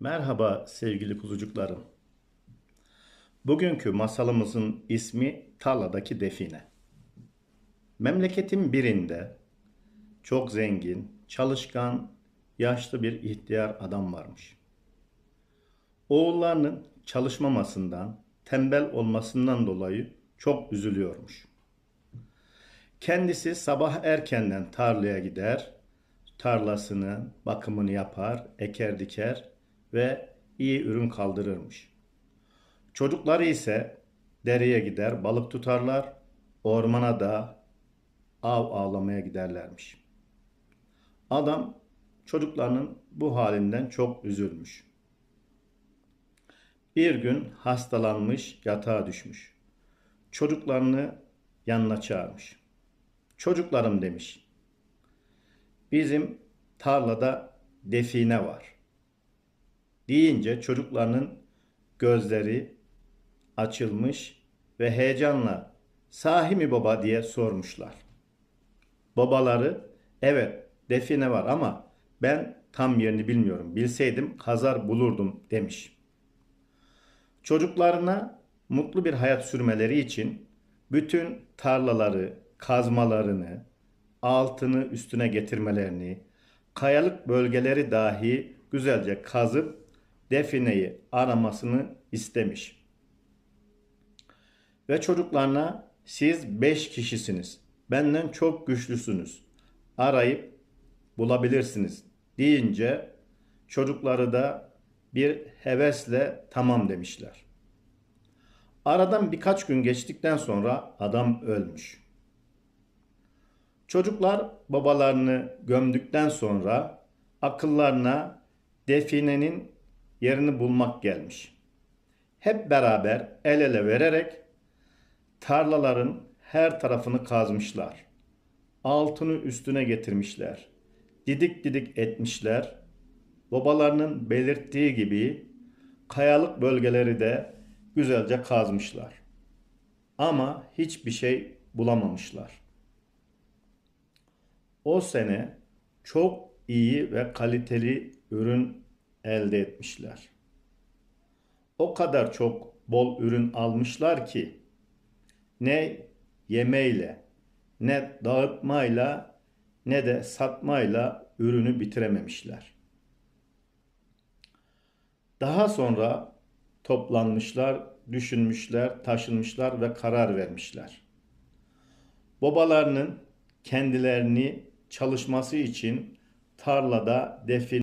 Merhaba sevgili kuzucuklarım. Bugünkü masalımızın ismi Tarladaki Define. Memleketin birinde çok zengin, çalışkan, yaşlı bir ihtiyar adam varmış. Oğullarının çalışmamasından, tembel olmasından dolayı çok üzülüyormuş. Kendisi sabah erkenden tarlaya gider, tarlasını, bakımını yapar, eker diker ve iyi ürün kaldırırmış. Çocukları ise dereye gider, balık tutarlar, ormana da av avlamaya giderlermiş. Adam çocuklarının bu halinden çok üzülmüş. Bir gün hastalanmış, yatağa düşmüş. Çocuklarını yanına çağırmış. Çocuklarım demiş. Bizim tarlada define var. Deyince çocuklarının gözleri açılmış ve heyecanla sahi mi baba diye sormuşlar. Babaları evet define var ama ben tam yerini bilmiyorum. Bilseydim kazar bulurdum demiş. Çocuklarına mutlu bir hayat sürmeleri için bütün tarlaları, kazmalarını, altını üstüne getirmelerini, kayalık bölgeleri dahi güzelce kazıp defineyi aramasını istemiş. Ve çocuklarına siz beş kişisiniz. Benden çok güçlüsünüz. Arayıp bulabilirsiniz deyince çocukları da bir hevesle tamam demişler. Aradan birkaç gün geçtikten sonra adam ölmüş. Çocuklar babalarını gömdükten sonra akıllarına definenin yerini bulmak gelmiş. Hep beraber el ele vererek tarlaların her tarafını kazmışlar. Altını üstüne getirmişler. Didik didik etmişler. Babalarının belirttiği gibi kayalık bölgeleri de güzelce kazmışlar. Ama hiçbir şey bulamamışlar. O sene çok iyi ve kaliteli ürün elde etmişler. O kadar çok bol ürün almışlar ki ne yemeyle, ne dağıtmayla, ne de satmayla ürünü bitirememişler. Daha sonra toplanmışlar, düşünmüşler, taşınmışlar ve karar vermişler. Babalarının kendilerini çalışması için tarlada defin